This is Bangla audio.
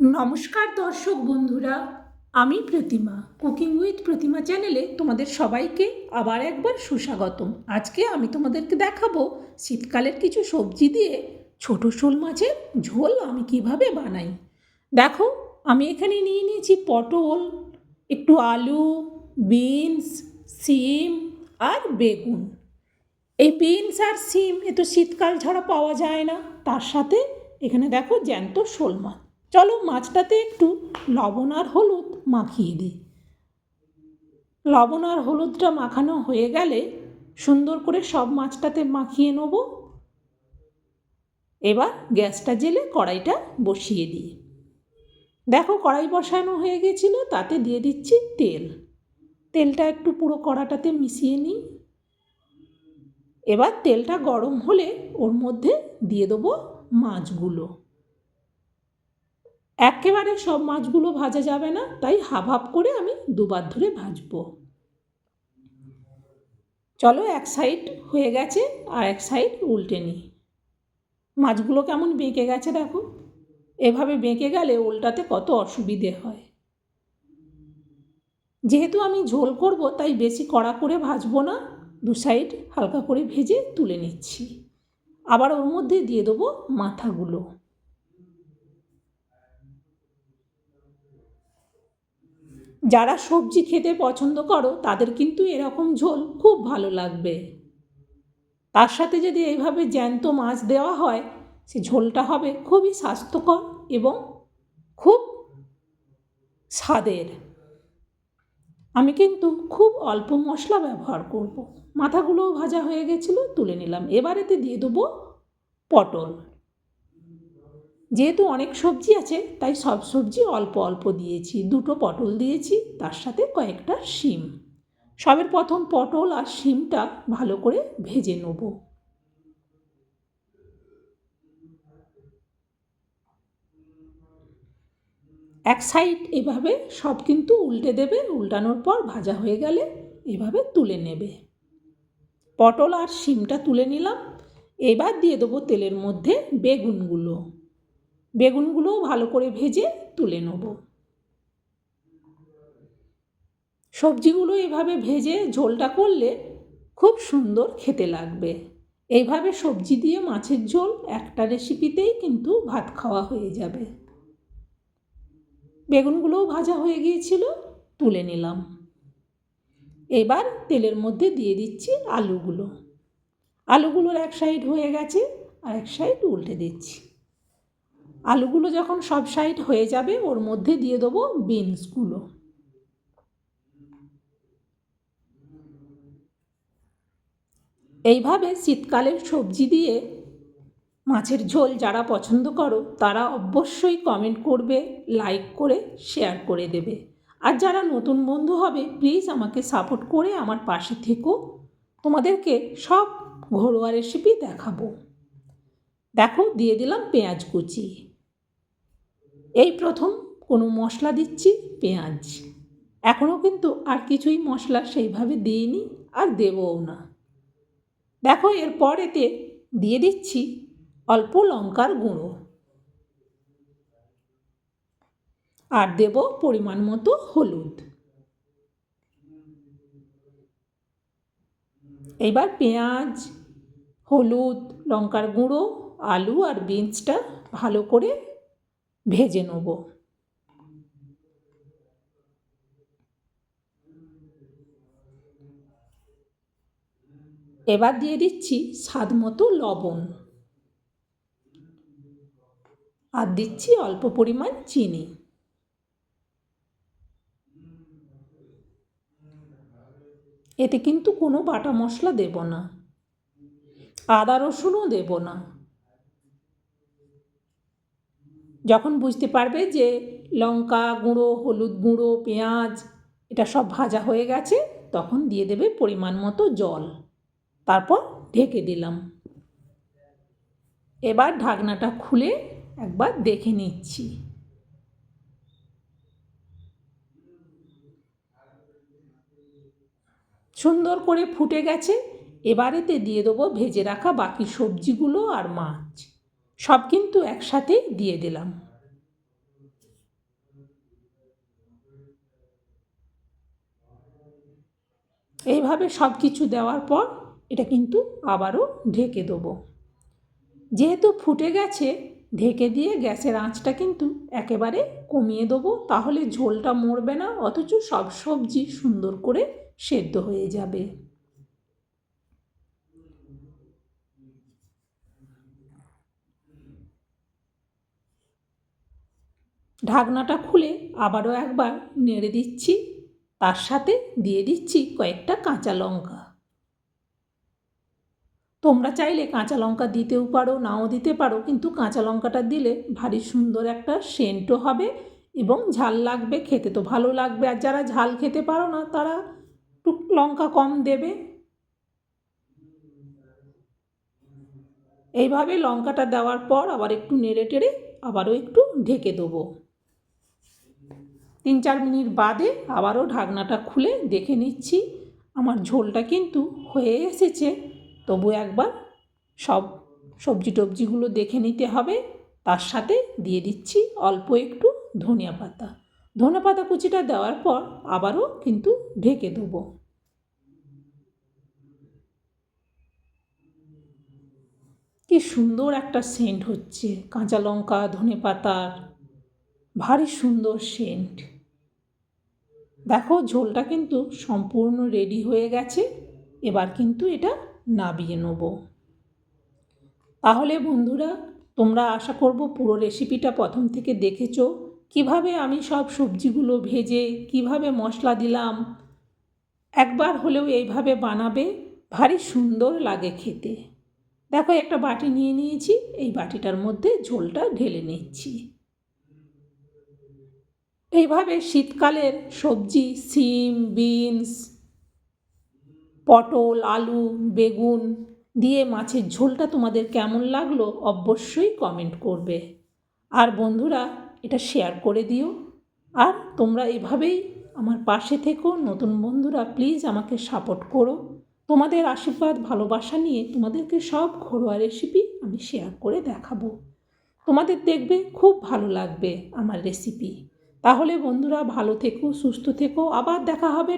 নমস্কার দর্শক বন্ধুরা, আমি প্রতিমা কুকিং উইথ প্রতিমা চ্যানেলে তোমাদের সবাইকে আবার একবার সুস্বাগতম। আজকে আমি তোমাদেরকে দেখাবো শীতকালের কিছু সবজি দিয়ে ছোট শোল মাছের ঝোল আমি কীভাবে বানাই। দেখো, আমি এখানে নিয়ে নিয়েছি পটল, একটু আলু বিনস সিম আর বেগুন। এই বিনস আর সিম, এ তো শীতকাল ছাড়া পাওয়া যায় না। তার সাথে এখানে দেখো জ্যান্ত শোল মাছ। চলো মাছটাতে একটু লবণ আর হলুদ মাখিয়ে দিই। লবণ আর হলুদটা মাখানো হয়ে গেলে সুন্দর করে সব মাছটাতে মাখিয়ে নেব। এবার গ্যাসটা জেলে কড়াইটা বসিয়ে দিই। দেখো কড়াই বসানো হয়ে গেছিল, তাতে দিয়ে দিচ্ছি তেল। তেলটা একটু পুরো কড়াটাতে মিশিয়ে নিই। এবার তেলটা গরম হলে ওর মধ্যে দিয়ে দেবো মাছগুলো। একেবারে সব মাছগুলো ভাজা যাবে না, তাই হাফ হাফ করে আমি দুবার ধরে ভাজবো। চলো এক সাইড হয়ে গেছে আর এক সাইড উল্টে নিই। মাছগুলো কেমন বেঁকে গেছে দেখো। এভাবে বেঁকে গেলে উল্টাতে কত অসুবিধে হয়। যেহেতু আমি ঝোল করব, তাই বেশি কড়া করে ভাজবো না। দু সাইড হালকা করে ভেজে তুলে নিচ্ছি। আবার ওর মধ্যে দিয়ে দেবো মাথাগুলো। যারা সবজি খেতে পছন্দ করো, তাদের কিন্তু এরকম ঝোল খুব ভালো লাগবে। তার সাথে যদি এইভাবে জ্যান্ত মাছ দেওয়া হয়, সে ঝোলটা হবে খুবই স্বাস্থ্যকর এবং খুব স্বাদের। আমি কিন্তু খুব অল্প মশলা ব্যবহার করব। মাথাগুলোও ভাজা হয়ে গেছিল, তুলে নিলাম। এবারেতে দিয়ে দেবো পটল। যেহেতু অনেক সবজি আছে, তাই সব সবজি অল্প অল্প দিয়েছি। দুটো পটল দিয়েছি, তার সাথে কয়েকটা শিম। সবের প্রথম পটল আর শিমটা ভালো করে ভেজে নেব। এক সাইড এভাবে সব কিন্তু উল্টে দেবে, উল্টানোর পর ভাজা হয়ে গেলে এভাবে তুলে নেবে। পটল আর শিমটা তুলে নিলাম। এবার দিয়ে দেবো তেলের মধ্যে বেগুনগুলো। বেগুনগুলোও ভালো করে ভেজে তুলে নেব। সবজিগুলো এভাবে ভেজে ঝোলটা করলে খুব সুন্দর খেতে লাগবে। এইভাবে সবজি দিয়ে মাছের ঝোল একটা রেসিপিতেই কিন্তু ভাত খাওয়া হয়ে যাবে। বেগুনগুলোও ভাজা হয়ে গিয়েছিল, তুলে নিলাম। এবার তেলের মধ্যে দিয়ে দিচ্ছি আলুগুলো। আলুগুলোর এক সাইড হয়ে গেছে আর এক সাইড উল্টে দিচ্ছি। আলুগুলো যখন সব সাইড হয়ে যাবে, ওর মধ্যে দিয়ে দেবো বিনসগুলো। এইভাবে শীতকালের সবজি দিয়ে মাছের ঝোল যারা পছন্দ করো, তারা অবশ্যই কমেন্ট করবে লাইক করে শেয়ার করে দেবে। আর যারা নতুন বন্ধু হবে প্লিজ আমাকে সাপোর্ট করে আমার পাশে থেকো। তোমাদেরকে সব ঘরোয়া রেসিপি দেখাবো। দেখো, দিয়ে দিলাম পেঁয়াজ কুচি। এই প্রথম কোনো মশলা দিচ্ছি, পেঁয়াজ। এখনও কিন্তু আর কিছুই মশলা সেইভাবে দিইনি আর দেবও না। দেখো এরপর এতে দিয়ে দিচ্ছি অল্প লঙ্কার গুঁড়ো। আর দেব পরিমাণ মতো হলুদ। এবার পেঁয়াজ, হলুদ, লঙ্কার গুঁড়ো, আলু আর বিনসটা ভালো করে ভেজে নেব। এবার দিয়ে দিচ্ছি স্বাদ মতো লবণ। আর দিচ্ছি অল্প পরিমাণ চিনি। এতে কিন্তু কোনো বাটা মশলা দেব না। আদা রসুনও দেব না। যখন বুঝতে পারবে যে লঙ্কা গুঁড়ো, হলুদ গুঁড়ো, পেঁয়াজ, এটা সব ভাজা হয়ে গেছে, তখন দিয়ে দেবে পরিমাণ মতো জল। তারপর ঢেকে দিলাম। এবার ঢাকনাটা খুলে একবার দেখে নিচ্ছি। সুন্দর করে ফুটে গেছে। এবারেতে দিয়ে দেবো ভেজে রাখা বাকি সবজিগুলো আর মাছ। সব কিন্তু একসাথে দিয়ে দিলাম। এইভাবে সব কিছু দেওয়ার পর এটা কিন্তু আবারও ঢেকে দেবো। যেহেতু ফুটে গেছে, ঢেকে দিয়ে গ্যাসের আঁচটা কিন্তু একেবারে কমিয়ে দেবো, তাহলে ঝোলটা মরবে না, অথচ সব সবজি সুন্দর করে সেদ্ধ হয়ে যাবে। ঢাকনাটা খুলে আবারও একবার নেড়ে দিচ্ছি। তার সাথে দিয়ে দিচ্ছি কয়েকটা কাঁচা লঙ্কা। তোমরা চাইলে কাঁচা লঙ্কা দিতেও পারো, নাও দিতে পারো, কিন্তু কাঁচা লঙ্কাটা দিলে ভারী সুন্দর একটা সেন্টও হবে এবং ঝাল লাগবে, খেতে তো ভালো লাগবে। আর যারা ঝাল খেতে পারো না, তারা একটু লঙ্কা কম দেবে। এইভাবে লঙ্কাটা দেওয়ার পর আবার একটু নেড়ে টেড়ে আবারও একটু ঢেকে দেবো। তিন চার মিনিট বাদে আবারও ঢাকনাটা খুলে দেখে নিচ্ছি। আমার ঝোলটা কিন্তু হয়ে এসেছে। তবু একবার সব সবজি টবজিগুলো দেখে নিতে হবে। তার সাথে দিয়ে দিচ্ছি অল্প একটু ধনিয়া পাতা। ধনে পাতা কুচিটা দেওয়ার পর আবারও কিন্তু ঢেকে দেবো। কি সুন্দর একটা সেন্ট হচ্ছে। কাঁচা লঙ্কা, ধনে পাতার, ভারী সুন্দর সেন্ট। দেখো ঝোলটা কিন্তু সম্পূর্ণ রেডি হয়ে গেছে, এবার কিন্তু এটা নাবিয়ে নেব। তাহলে বন্ধুরা, তোমরা আশা করব পুরো রেসিপিটা প্রথম থেকে দেখেছ। কীভাবে আমি সব সবজিগুলো ভেজে, কীভাবে মশলা দিলাম, একবার হলেও এইভাবে বানাবে, ভারী সুন্দর লাগে খেতে। দেখো একটা বাটি নিয়ে নিয়েছি, এই বাটিটার মধ্যে ঝোলটা ঢেলে নিচ্ছি। এইভাবে শীতকালের সবজি, সিম, বিনস, পটল, আলু, বেগুন দিয়ে মাছের ঝোলটা তোমাদের কেমন লাগল অবশ্যই কমেন্ট করবে। আর বন্ধুরা, এটা শেয়ার করে দিও। আর তোমরা এভাবেই আমার পাশে থেকো। নতুন বন্ধুরা, প্লিজ আমাকে সাপোর্ট করো। তোমাদের আশীর্বাদ, ভালোবাসা নিয়ে তোমাদেরকে সব ঘরোয়া রেসিপি আমি শেয়ার করে দেখাবো। তোমাদের দেখবে খুব ভালো লাগবে আমার রেসিপি তাহলে বন্ধুরা ভালো থেকো সুস্থ থেকো আবার দেখা হবে